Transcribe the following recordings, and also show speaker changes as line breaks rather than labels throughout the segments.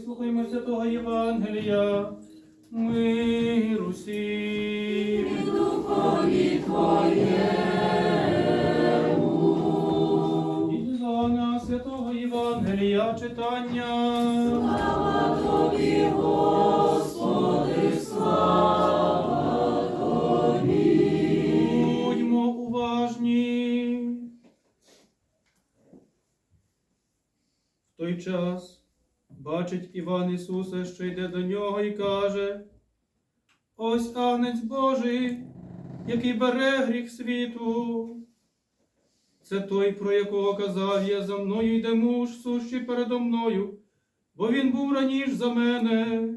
Слухаймо святого Євангелія, миру всім. І Івана святого Євангелія читання. Господи Будьмо уважні. В той час бачить Іван Ісуса, що йде до нього, і каже: Ось агнець Божий, який бере гріх світу. Це той, про якого казав я за мною йде муж, сущий передо мною, бо він був раніше за мене,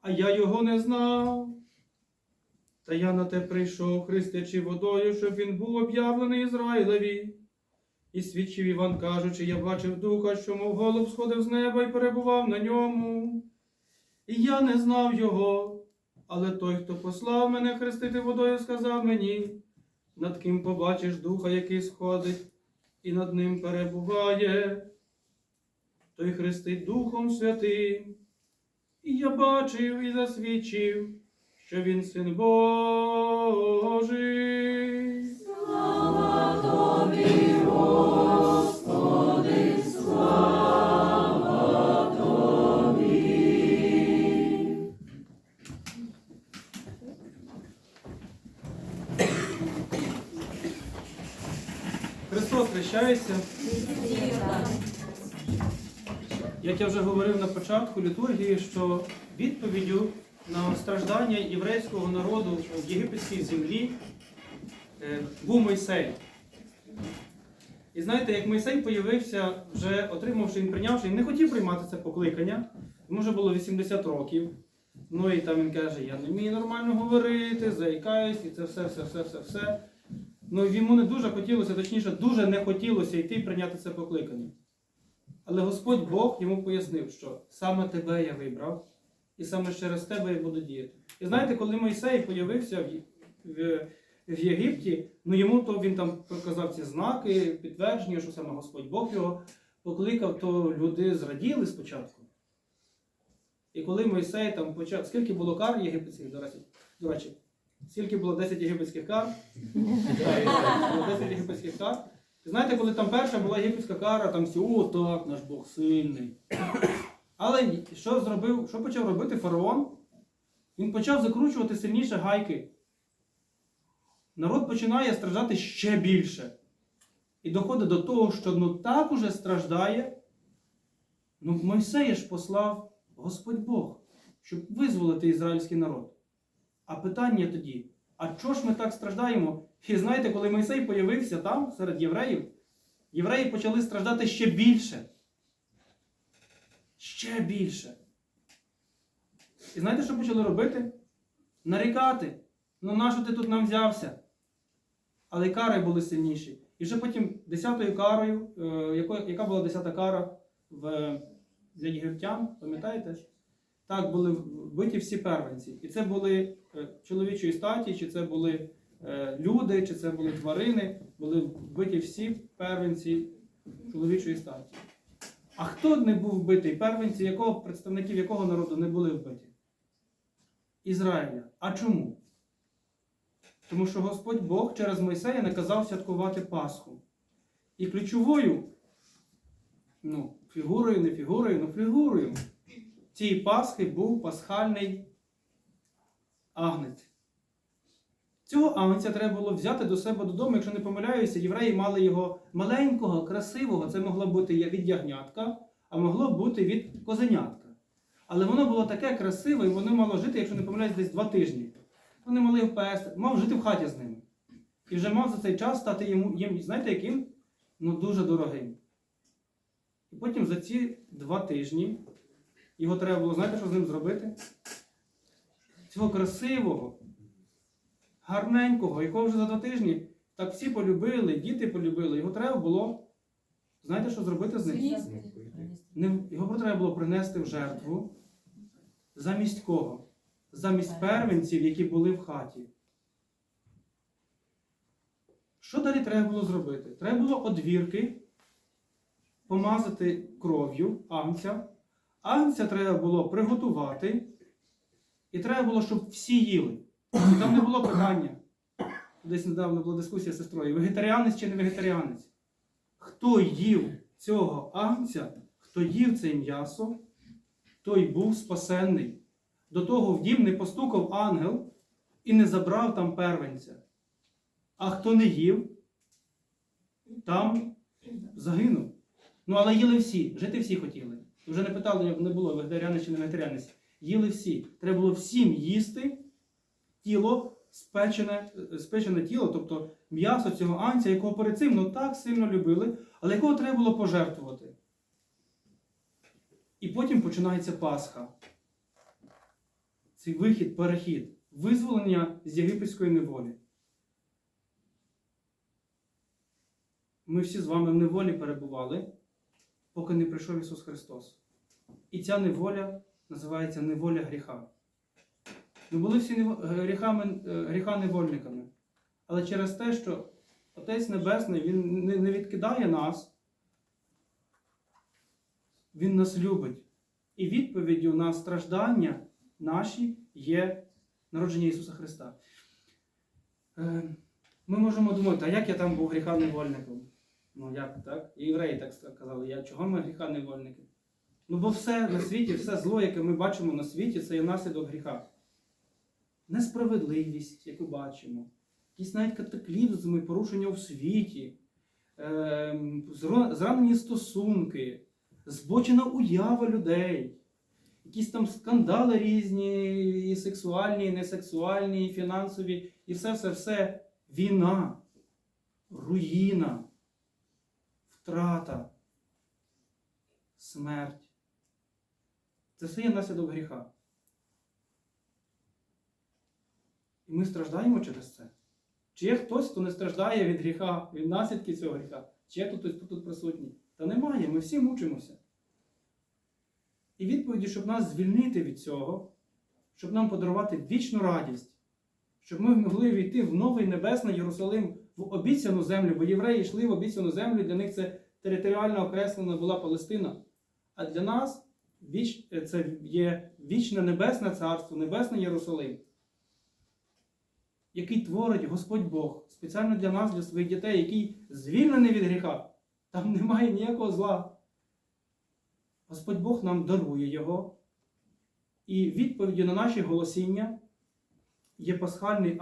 а я його не знав. Та я на те прийшов, хрестячи водою, щоб він був об'явлений Ізраїлеві. І свідчив Іван, кажучи, я бачив духа, що мов голуб сходив з неба і перебував на ньому. І я не знав його, але той, хто послав мене хрестити водою, сказав мені, над ким побачиш духа, який сходить, і над ним перебуває, той хрестить Духом Святим. І я бачив і засвідчив, що він син Божий. Христос. Як я вже говорив на початку літургії, що відповіддю на страждання єврейського народу в єгипетській землі е, був Мойсей. І знаєте, як Мойсей появився, вже отримавши він прийнявши, він не хотів приймати це покликання, йому вже було 80 років. Ну і там він каже, я не вмію нормально говорити, заїкаюсь, і це все, все, все, все, все. Ну йому не дуже хотілося, точніше, дуже не хотілося йти прийняти це покликання. Але Господь Бог йому пояснив, що саме тебе я вибрав, і саме через тебе я буду діяти. І знаєте, коли Мойсей появився в, в, в Єгипті, ну йому то він там показав ці знаки, підтвердження, що саме Господь Бог його покликав, то люди зраділи спочатку. І коли Мойсей там почав, скільки було кар єгипетських, до речі, скільки було 10 єгипетських кар? 10 єгипетських кар. Знаєте, коли там перша була єгипетська кара, там всі, о, так, наш Бог сильний. Але що зробив, що почав робити фараон? Він почав закручувати сильніше гайки. Народ починає страждати ще більше. І доходить до того, що ну так уже страждає. Ну, Мойсея ж послав Господь Бог, щоб визволити ізраїльський народ. А питання тоді: а чого ж ми так страждаємо? І знаєте, коли Мойсей появився там, серед євреїв, євреї почали страждати ще більше. Ще більше. І знаєте, що почали робити? Нарікати. Ну нащо ти тут нам взявся? Але кари були сильніші. І вже потім десятою карою, е, яка була десята кара в, для єгиптян, пам'ятаєте? Так, були вбиті всі первенці. І це були е, чоловічої статі, чи це були е, люди, чи це були тварини, були вбиті всі первенці чоловічої статі. А хто не був вбитий? Первенці, якого, представників якого народу не були вбиті? Ізраїля. А чому? Тому що Господь Бог через Мойсея наказав святкувати Пасху. І ключовою, ну, фігурою, не фігурою, ну фігурою цієї Пасхи був пасхальний агнець. Цього агнця треба було взяти до себе додому, якщо не помиляюся, євреї мали його маленького, красивого, це могло бути від ягнятка, а могло бути від козенятка. Але воно було таке красиве, і воно мало жити, якщо не помиляюсь, десь два тижні. Вони мали його пести, мав жити в хаті з ними. І вже мав за цей час стати йому, їм, знаєте, яким? Ну, дуже дорогим. І потім за ці два тижні його треба було, знаєте, що з ним зробити? Цього красивого, гарненького, якого вже за два тижні так всі полюбили, діти полюбили, його треба було, знаєте, що зробити з ним? Його треба було принести в жертву. Замість кого? Замість первенців, які були в хаті. Що далі треба було зробити? Треба було одвірки помазати кров'ю агнця Агнця треба було приготувати, і треба було, щоб всі їли. Там не було питання. Десь недавно була дискусія з сестрою: вегетаріанець чи не вегетаріанець. Хто їв цього агнця, хто їв це м'ясо, той був спасенний. До того в дім не постукав ангел і не забрав там первенця. А хто не їв, там загинув. Ну, але їли всі, жити всі хотіли. Вже не питали, як не було вегетаріанець чи не вегетаріанець. Їли всі. Треба було всім їсти тіло, спечене, спечене тіло, тобто м'ясо цього анця, якого перед цим ну, так сильно любили, але якого треба було пожертвувати. І потім починається Пасха. Цей вихід, перехід, визволення з єгипетської неволі. Ми всі з вами в неволі перебували, поки не прийшов Ісус Христос. І ця неволя називається неволя гріха. Ми були всі гріхами, е, гріха невольниками. Але через те, що Отець Небесний Він не, не відкидає нас, Він нас любить. І відповіддю на страждання наші є народження Ісуса Христа. Е, Ми можемо думати, а як я там був гріха невольником? Ну як так? І євреї так казали, я, чого ми гріха невольники? Ну бо все на світі, все зло, яке ми бачимо на світі, це є наслідок гріха. Несправедливість, яку бачимо, якісь навіть катаклізми, порушення у світі, ем, зранені стосунки, збочена уява людей, якісь там скандали різні, і сексуальні, і несексуальні, і фінансові, і все-все-все. Війна, руїна, втрата, смерть. Це все є наслідок гріха. І ми страждаємо через це. Чи є хтось, хто не страждає від гріха, від наслідків цього гріха? Чи є тут хтось хто тут присутній? Та немає, ми всі мучимося. І відповіді, щоб нас звільнити від цього, щоб нам подарувати вічну радість, щоб ми могли війти в новий небесний Єрусалим, в обіцяну землю, бо євреї йшли в обіцяну землю, для них це територіально окреслена була Палестина. А для нас віч, це є вічне небесне царство, небесний Єрусалим, який творить Господь Бог спеціально для нас, для своїх дітей, який звільнений від гріха. Там немає ніякого зла. Господь Бог нам дарує його. І відповіддю на наші голосіння є пасхальний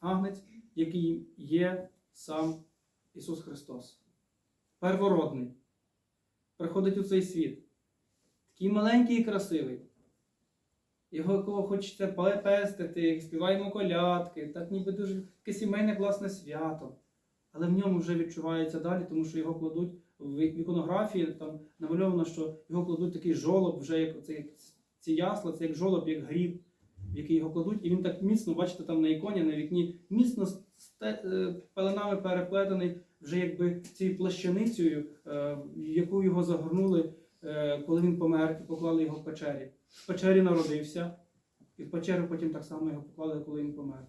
агнець, який є сам Ісус Христос. Первородний. Приходить у цей світ. Такий маленький і красивий. Його якого хочеться пе- пестити, співаємо колядки, так ніби дуже таке сімейне класне свято. Але в ньому вже відчувається далі, тому що його кладуть в іконографії, там намальовано, що його кладуть такий жолоб, вже як це ці ясла, це як жолоб, як гріб, в який його кладуть, і він так міцно, бачите, там на іконі, на вікні, міцно пеленами переплетений, вже якби цією плащаницею, е, яку його загорнули, е, коли він помер, і поклали його в печері. В печері народився, і в печеру потім так само його поклали, коли він помер.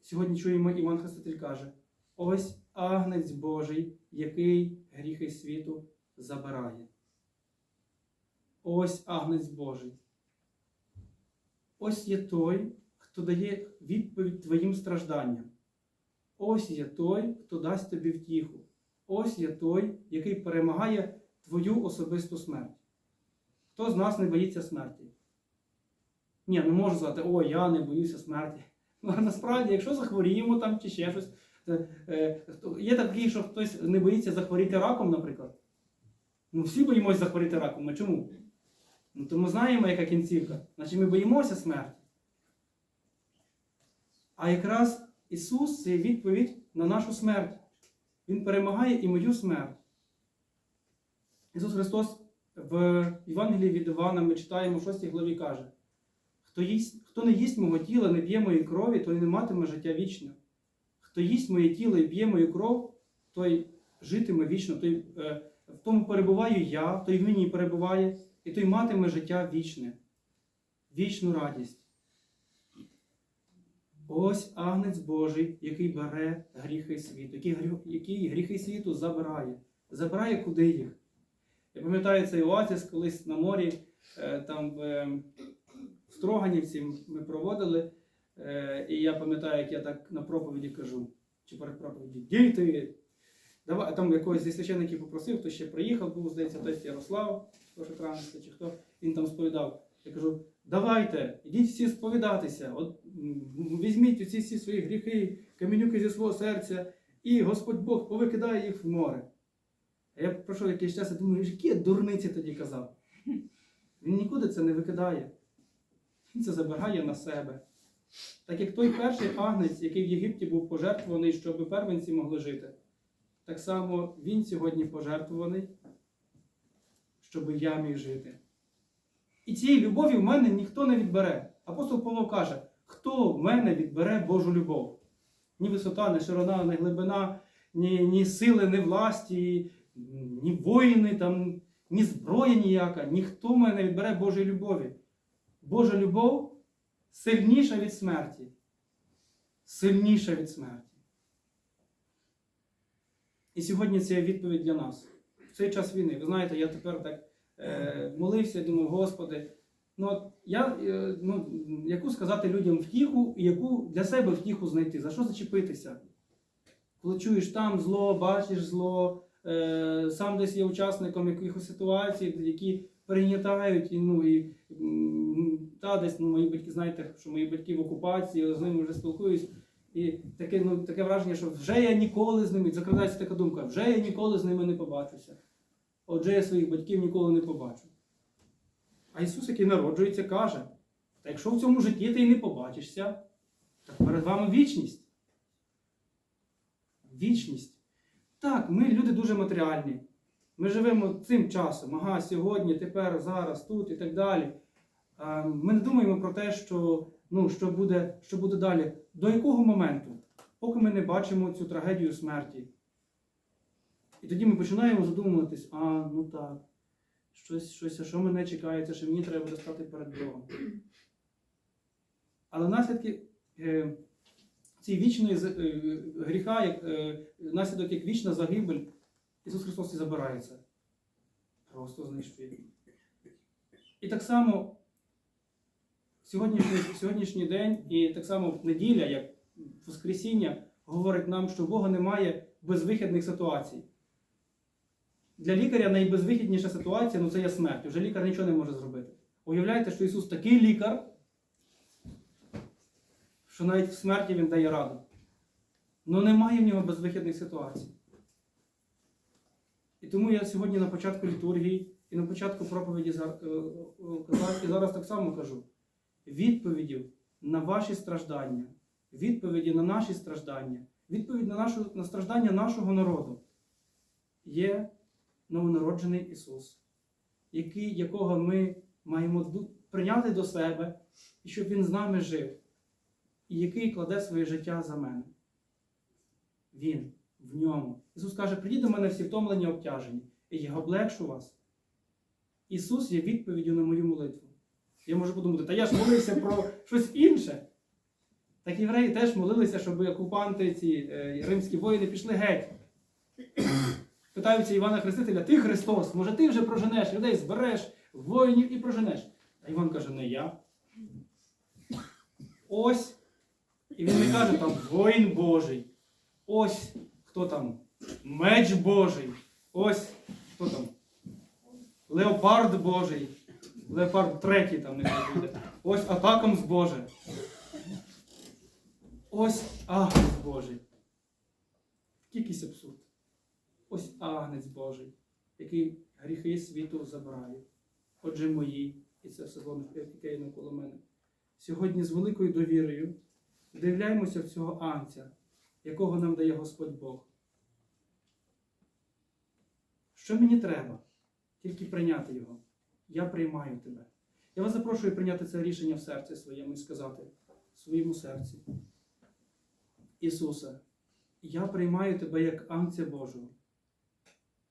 Сьогодні чуємо Іван Хреститель каже: ось агнець Божий, який гріхи світу забирає. Ось агнець Божий. Ось є той, хто дає відповідь твоїм стражданням. Ось є той, хто дасть тобі втіху. Ось є той, який перемагає твою особисту смерть. Хто з нас не боїться смерті? Ні, не можу сказати, о, я не боюся смерті. Ну, насправді, якщо захворіємо там чи ще щось, е, хто- є такий, що хтось не боїться захворіти раком, наприклад. Ну, всі боїмося захворіти раком. А чому? Ну, то ми знаємо, яка кінцівка. Значить, ми боїмося смерті. А якраз Ісус це відповідь на нашу смерть. Він перемагає і мою смерть. Ісус Христос в Євангелії від Івана ми читаємо в 6 главі каже: хто, їсть, хто не їсть мого тіла, не п'є моєї крові, той не матиме життя вічне. Хто їсть моє тіло і п'є мою кров, той житиме вічно, той, е, в тому перебуваю я, той в мені перебуває, і той матиме життя вічне, вічну радість. Ось агнець Божий, який бере гріхи світу, який, гріхи світу забирає. забирає куди їх. Я пам'ятаю цей оазіс колись на морі, е, там в е, Строганівці ми проводили. Е, І я пам'ятаю, як я так на проповіді кажу, чи перед проповіді, діти, давай там якогось зі священників попросив, хто ще приїхав, був, здається, тесть Ярослав, Кошекранський, чи хто, він там сповідав. Я кажу, давайте, ідіть всі сповідатися, от, візьміть ці всі свої гріхи, камінюки зі свого серця, і Господь Бог повикидає їх в море. А я пройшов якийсь час і думаю, які я дурниці тоді казав. Він нікуди це не викидає. Він це забирає на себе. Так як той перший агнець, який в Єгипті був пожертвований, щоб первенці могли жити, так само він сьогодні пожертвований, щоб я міг жити. І цієї любові в мене ніхто не відбере. Апостол Павло каже, хто в мене відбере Божу любов? Ні висота, ні ширина, ні глибина, ні, ні сили, ні власті, ні воїни, там, ні зброя ніяка, ніхто в мене не відбере Божої любові. Божа любов сильніша від смерті. Сильніша від смерті. І сьогодні це відповідь для нас. В цей час війни. Ви знаєте, я тепер так е, молився думав, Господи, ну, я, е, ну, яку сказати людям втіху і яку для себе втіху знайти? За що зачепитися? Коли чуєш там зло, бачиш зло, е, сам десь є учасником якихось ситуацій, які пригнітають, і, ну, і та десь ну, мої батьки, знаєте, що мої батьки в окупації, з ними вже спілкуюсь. І таке, ну, таке враження, що вже я ніколи з ними, закрадається така думка, вже я ніколи з ними не побачуся. Отже, я своїх батьків ніколи не побачу. А Ісус, який народжується, каже: та якщо в цьому житті ти і не побачишся, так перед вами вічність. Вічність. Так, ми люди дуже матеріальні. Ми живемо цим часом, ага, сьогодні, тепер, зараз, тут і так далі. Ми не думаємо про те, що, ну, що, буде, що буде далі. До якого моменту? Поки ми не бачимо цю трагедію смерті. І тоді ми починаємо задумуватись, а, ну так, щось, щось, що мене чекає, це що мені треба буде стати перед Богом. Але наслідки е, цієї вічної е, гріха, як, е, наслідок як вічна загибель, Ісус Христос і забирається. Просто знищує. І так само сьогоднішній, сьогоднішній день, і так само неділя, як Воскресіння, говорить нам, що Бога немає безвихідних ситуацій. Для лікаря найбезвихідніша ситуація ну, це є смерть. Вже лікар нічого не може зробити. Уявляєте, що Ісус такий лікар, що навіть в смерті Він дає раду. Ну немає в нього безвихідних ситуацій. І тому я сьогодні на початку літургії і на початку проповіді зар- е, е, казав, і зараз так само кажу: відповідів на ваші страждання, відповіді на наші страждання, відповідь на, нашу, на страждання нашого народу є новонароджений Ісус, який, якого ми маємо прийняти до себе, і щоб Він з нами жив, і який кладе своє життя за мене. Він в ньому. Ісус каже, прийдіть до мене всі втомлені обтяжені, і я облегшу вас. Ісус є відповіддю на мою молитву. Я можу подумати, та я ж молився про щось інше. Так євреї теж молилися, щоб окупанти, ці е, римські воїни пішли геть. Питаються Івана Хрестителя, ти Христос, може ти вже проженеш людей, збереш воїнів і проженеш. А Іван каже, не я. Ось. І він не каже там воїн Божий. Ось хто там меч Божий. Ось хто там. Леопард Божий. Леопард третій там не буде. Ось атакам з Боже. Ось агнець Божий. Якийсь абсурд. Ось агнець Божий, який гріхи світу забирає. Отже, мої, і це все яке є навколо мене. Сьогодні з великою довірою вдивляємося в цього анця, якого нам дає Господь Бог. Що мені треба? Тільки прийняти його. Я приймаю тебе. Я вас запрошую прийняти це рішення в серці своєму і сказати в своєму серці. Ісусе, я приймаю тебе як анця Божого.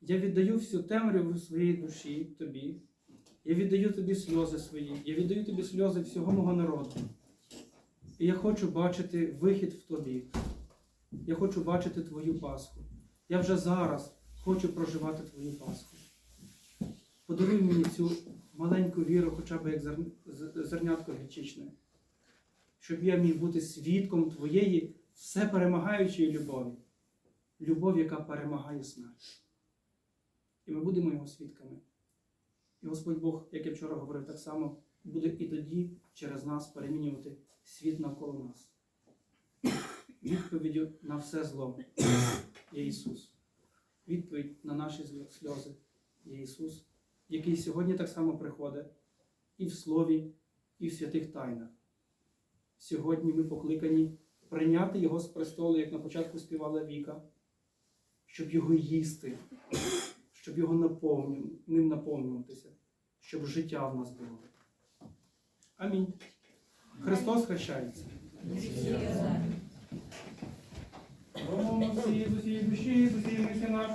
Я віддаю всю темряву своєї душі тобі. Я віддаю тобі сльози свої, я віддаю тобі сльози всього мого народу. І я хочу бачити вихід в тобі. Я хочу бачити твою Пасху. Я вже зараз хочу проживати Твою Пасху. Подаруй мені цю маленьку віру, хоча б як зернятко гречичне, щоб я міг бути свідком Твоєї всеперемагаючої любові, любов, яка перемагає смерть. І ми будемо його свідками. І Господь Бог, як я вчора говорив, так само буде і тоді через нас перемінювати світ навколо нас. Відповіддю на все зло є Ісус. Відповідь на наші сльози є Ісус, який сьогодні так само приходить і в Слові, і в святих тайнах. Сьогодні ми покликані прийняти Його з престолу, як на початку співала Віка, щоб його їсти, щоб його наповню, ним наповнюватися, щоб життя в нас було. Амінь. Христос хрещається. Помолимося, з усієї душі, з усієї мислі нашої.